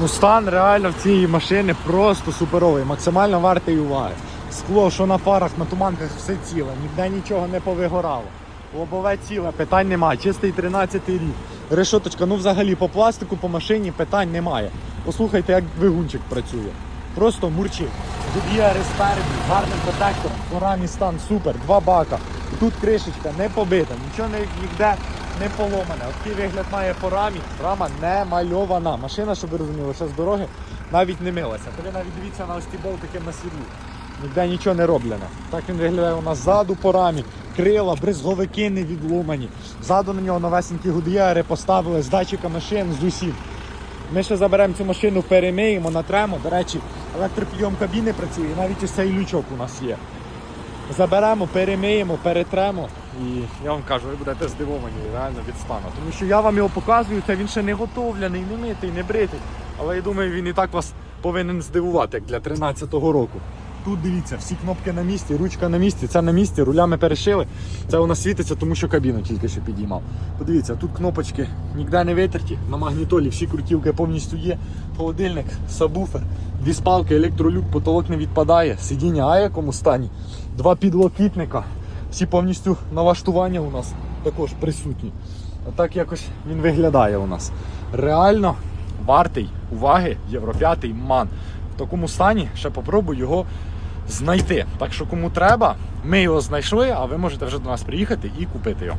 Ну, стан реально в цієї машини просто суперовий, максимально вартий уваги. Скло, що на фарах, на туманках, все ціле, ніде нічого не повигорало. Лобове ціле, питань немає. Чистий 13 рік. Решоточка, ну взагалі по пластику, по машині питань немає. Послухайте, як двигунчик працює. Просто мурчить. Гуд'єри спереді, гарним протектором, по рамі стан супер, два бака. Тут кришечка не побита, нічого не, ніде не поломане. Такий вигляд має по рамі, рама не мальована. Машина, щоб ви розуміли, ще з дороги навіть не милася. Коли навіть дивіться на ось ті болтики на сідлі. Ніде нічого не роблено. Так він виглядає у нас ззаду по рамі, крила, бризговики не відломані. Ззаду на нього новесенькі гуд'єри поставили з датчиками шин, з усім. Ми ще заберемо цю машину, перемиємо, натремо. До речі, електропідйом кабіни працює, навіть ось цей лючок у нас є. Заберемо, перемиємо, перетремо. І я вам кажу, ви будете здивовані реально від стану. Тому що я вам його показую, це він ще не готовлений, не митий, не бритий. Але я думаю, він і так вас повинен здивувати, як для 13-го року. Тут дивіться, всі кнопки на місці, ручка на місці, це на місці, рулями перешили. Це у нас світиться, тому що кабіну тільки що підіймав. Подивіться, тут кнопочки ніде не витерті, на магнітолі всі крутівки повністю є. Холодильник, сабвуфер, дві спалки, електролюк, потолок не відпадає, сидіння а якому стані, два підлокітника. Всі повністю налаштування у нас також присутні. Отак якось він виглядає у нас. Реально вартий уваги Євро 5 ман. Такому стані ще попробую його знайти. Так що кому треба, ми його знайшли, а ви можете вже до нас приїхати і купити його.